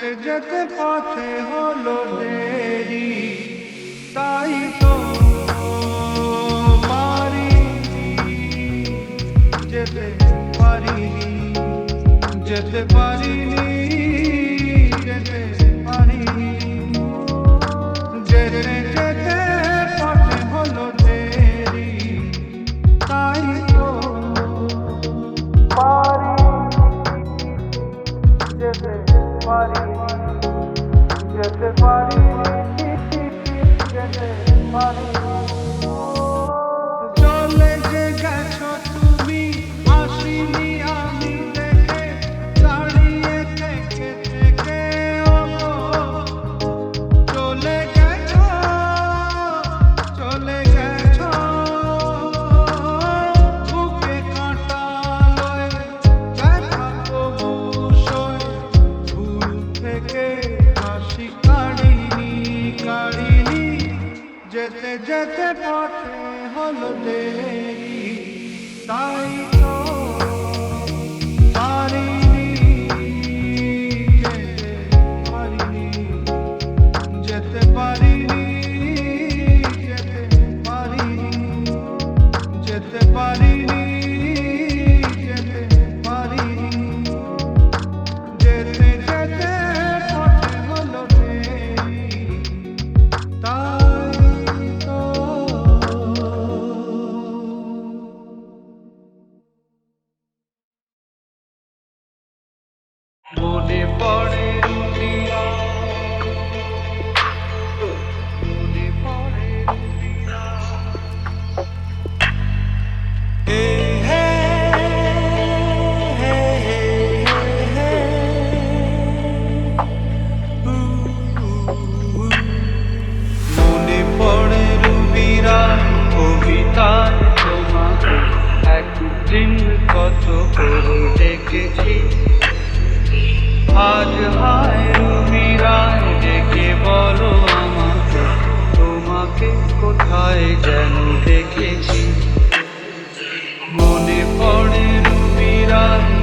যেতে যেতে পথে হলো দেরি। তাই তো পারিনি যেতে পারিনি যেতে পারি এসেছি আজ হায় রুমিরায় ডেকে বলো আমাকে তোমাকে কোথায় যেন দেখেছি। মনে পড়ে রুমিরায়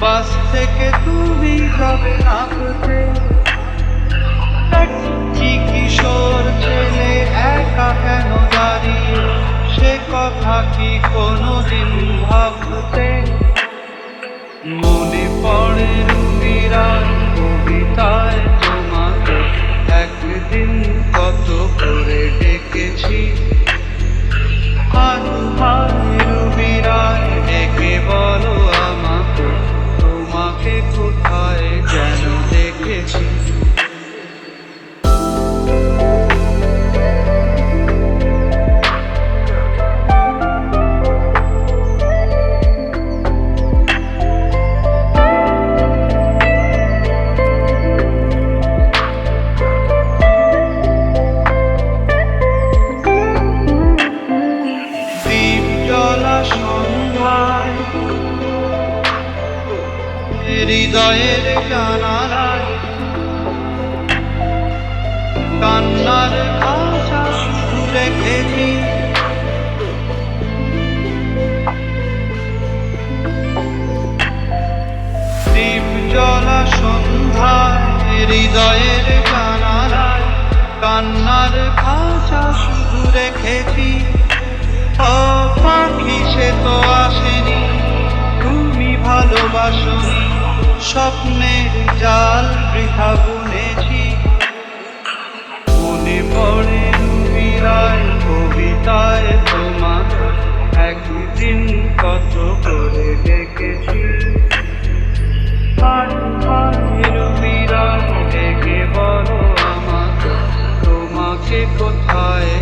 বাস থেকে তুমি যাবে নামতে একটি কিশোর ছেলে একা কেন দাঁড়িয়ে? সে কথা কি কোনোদিন ভাবতে? মনে পড়ে রুমিরার কবিতায় তোমাকে। একদিন কত করে ডেকেছি। হাত হায় রুমিরায় স্বপ্নের জাল বৃথা বুনেছি। মনে পড়ে বিরায় কবিতায় তোমার একদিন কত করে ডেকেছি হায়ের বিরায় ডেকে বলো আমাকে, তোমাকে কোথায়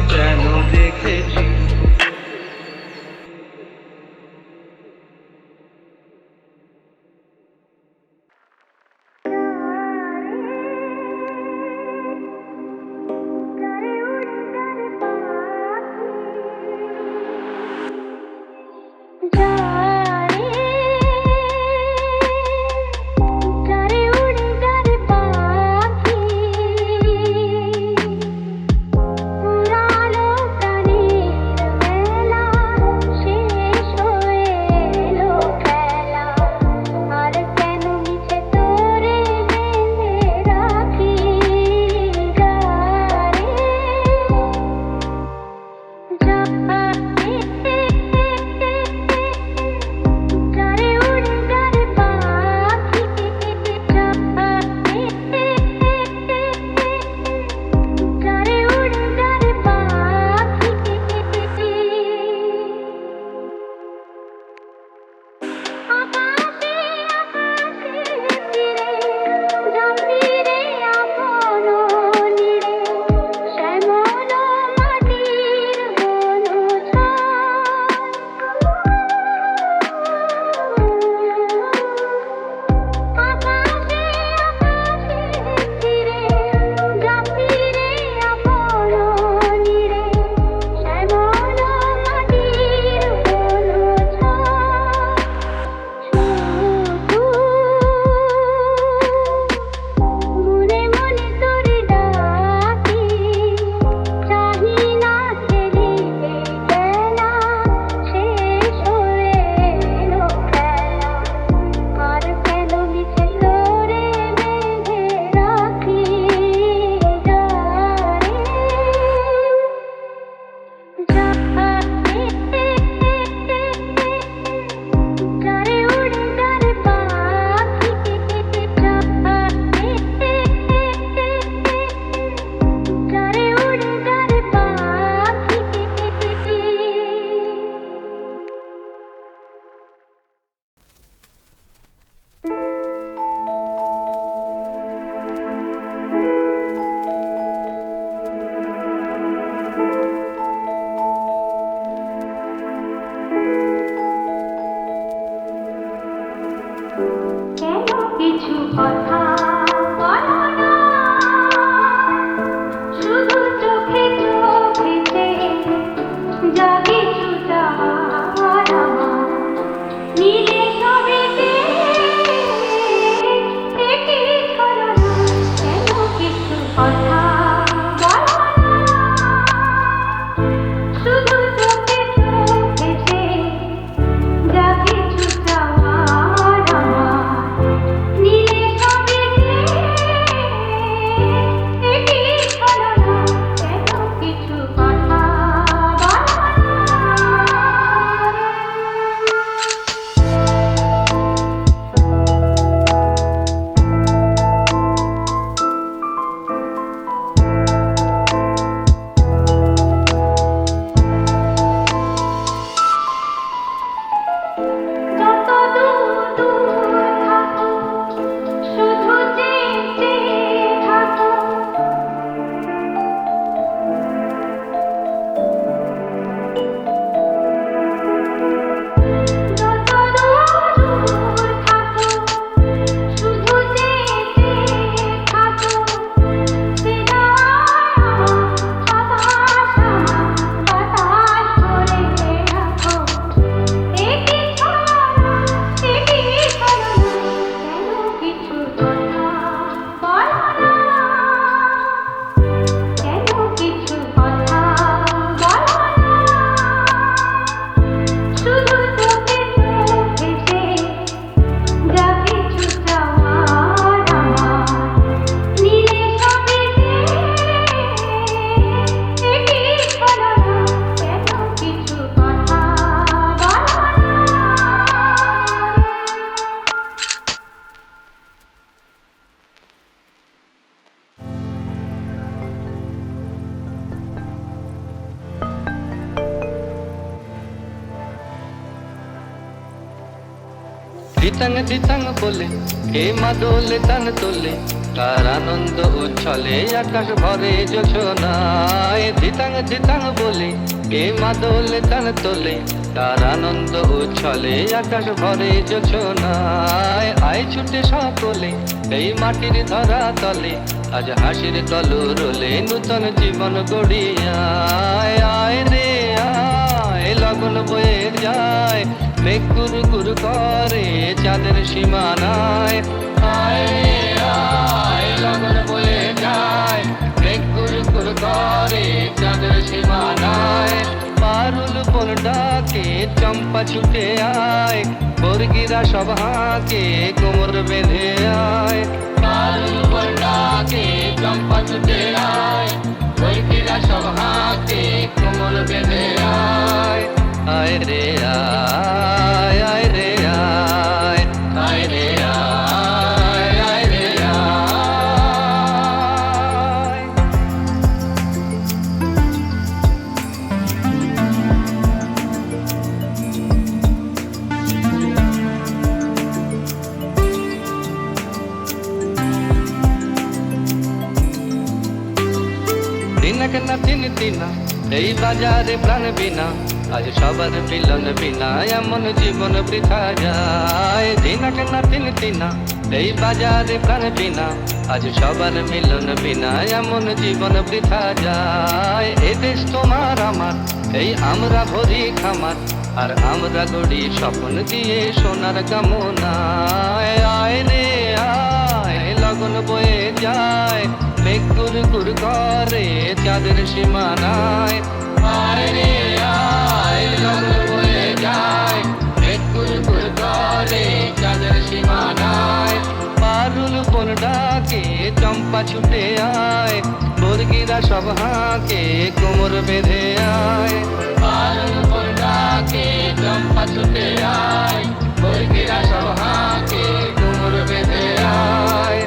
দিতাং দিতাং বলে। হে মা দোলে, তান তোলে। তার আনন্দ উচ্ছলে আকাশ ভরে যোছনায় দিতাং দিতাং বলে। হে মা দোলে, তান তোলে। তার আনন্দ উচ্ছলে আকাশ ভরে যোছনায় আয় ছুটে সকলে, এই মাটির ধরা তলে। আজ হাসির কলু রোলে নূতন জীবন গড়িয়ায়। আয় রে লগন বয়ে যায়। মেঘ গুরু গুরু করে চাঁদের সীমানায়। বয়ে চম্পা ছুটে আয়। বর্গিরা সব হাঁকে, কোমর বেঁধে আয়। ডাকে, চম্পা ছুটে আয়। বর্গিরা সব হাঁকে, কোমর বেঁধে আয়। আয় রে আয় আয় রে আয় আয় রে আয় আয় রে আয় দিনকে না তিন দিনা এই বাজারে প্রাণ বিনা আজ সবার মিলন বিনা এমন জীবন বৃথা যায়। দিনকে না তিন দিনা এই বাজারে প্রাণ বিনা। আজ সবার মিলন বিনা এমন জীবন বৃথা যায়। এ দেশ তোমার আমার, এই আমরা ভরি খামার। আর আমরা গড়ি স্বপ্ন দিয়ে সোনার কামনায়। আয় রে, আয়, লগন বয়ে যায়। মেঘ গুর গুর করে চাঁদের সীমানায়। চম্পা ছুটে আয় বর্গিরা সব হাঁকে কোমর বেঁধে আয়। ডাকে চম্পা ছুটে আয় বর্গিরা সব হাঁকে কোমর বেঁধে আয়।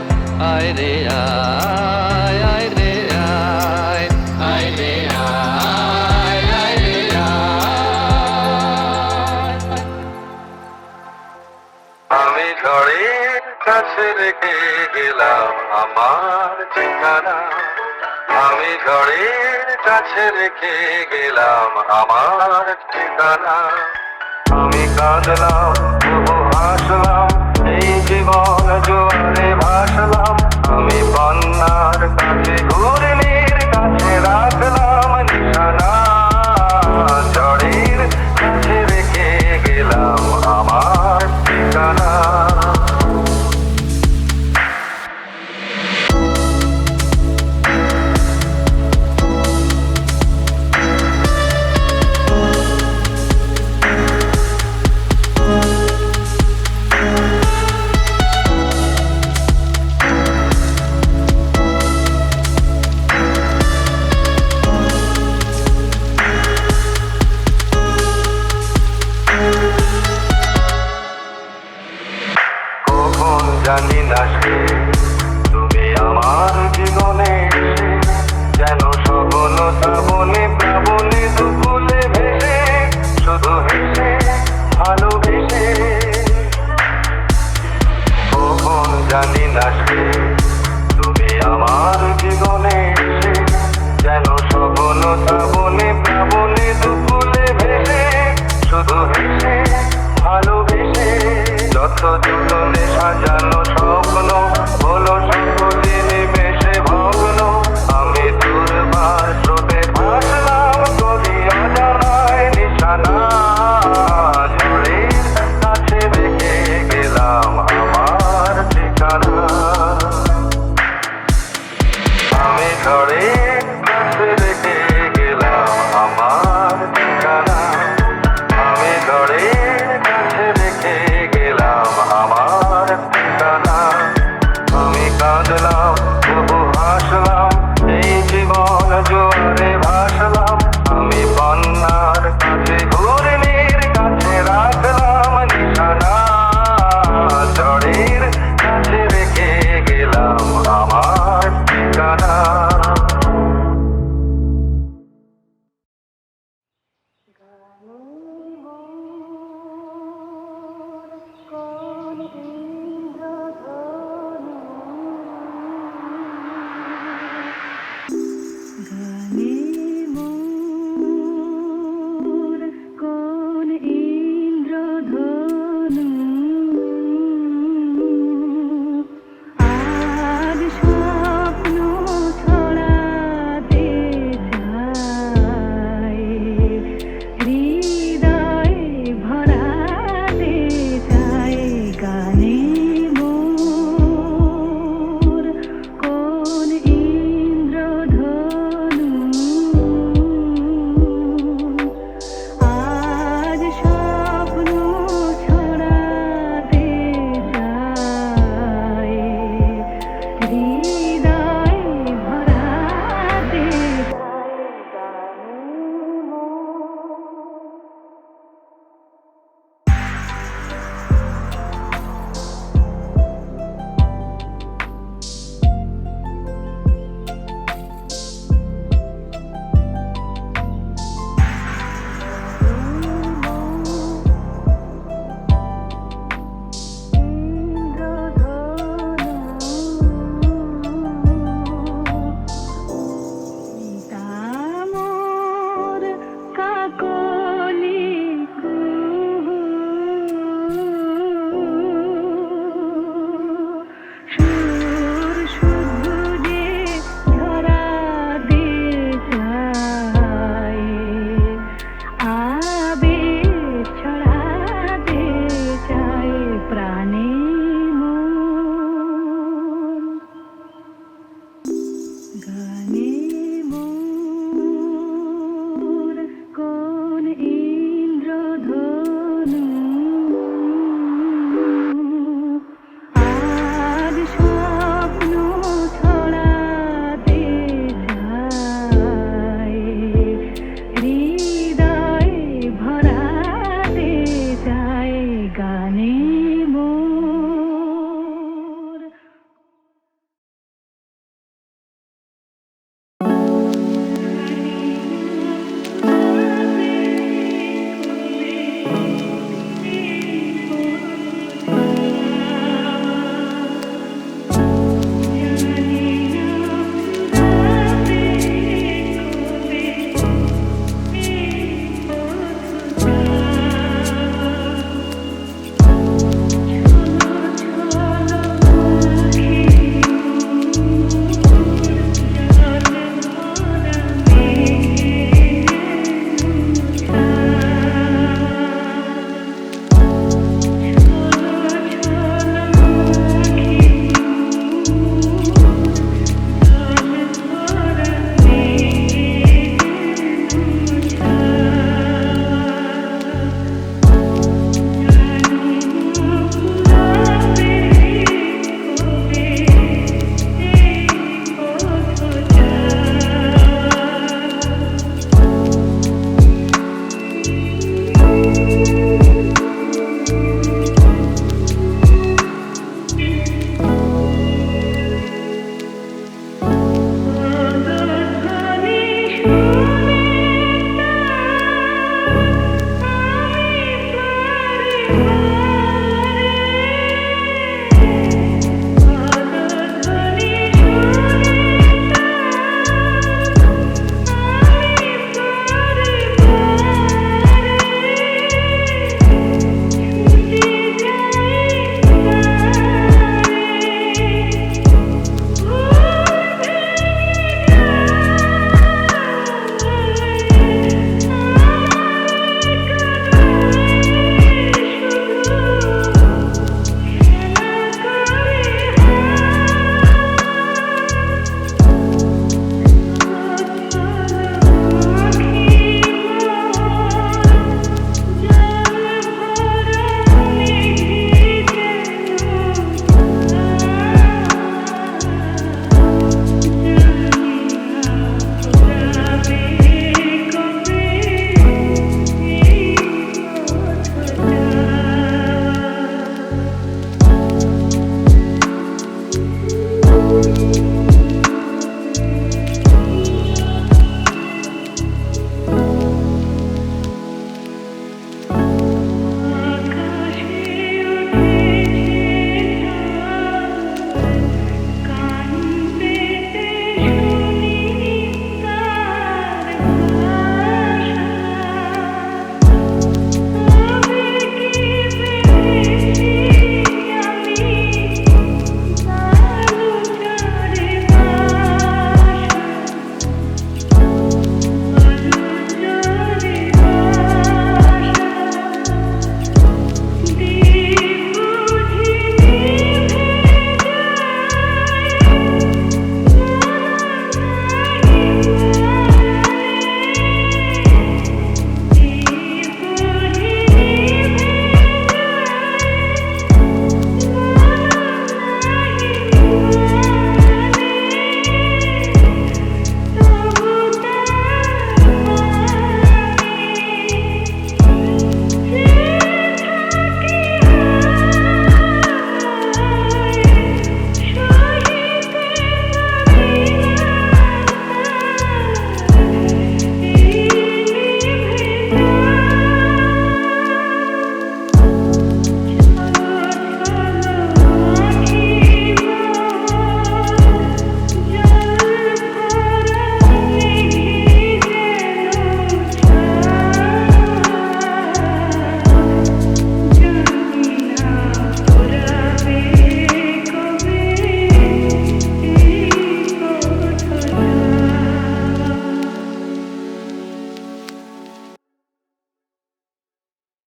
আয় রে আয় আয় আমি ঝড়ের কাছে রেখে গেলাম আমার ঠিকানা। আমি ঝড়ের কাছে রেখে গেলাম আমার ঠিকানা। আমি কাঁদলাম, তবু হাসলাম, এই জীবন জোয়ারে ভাসলাম। আমি বন্যার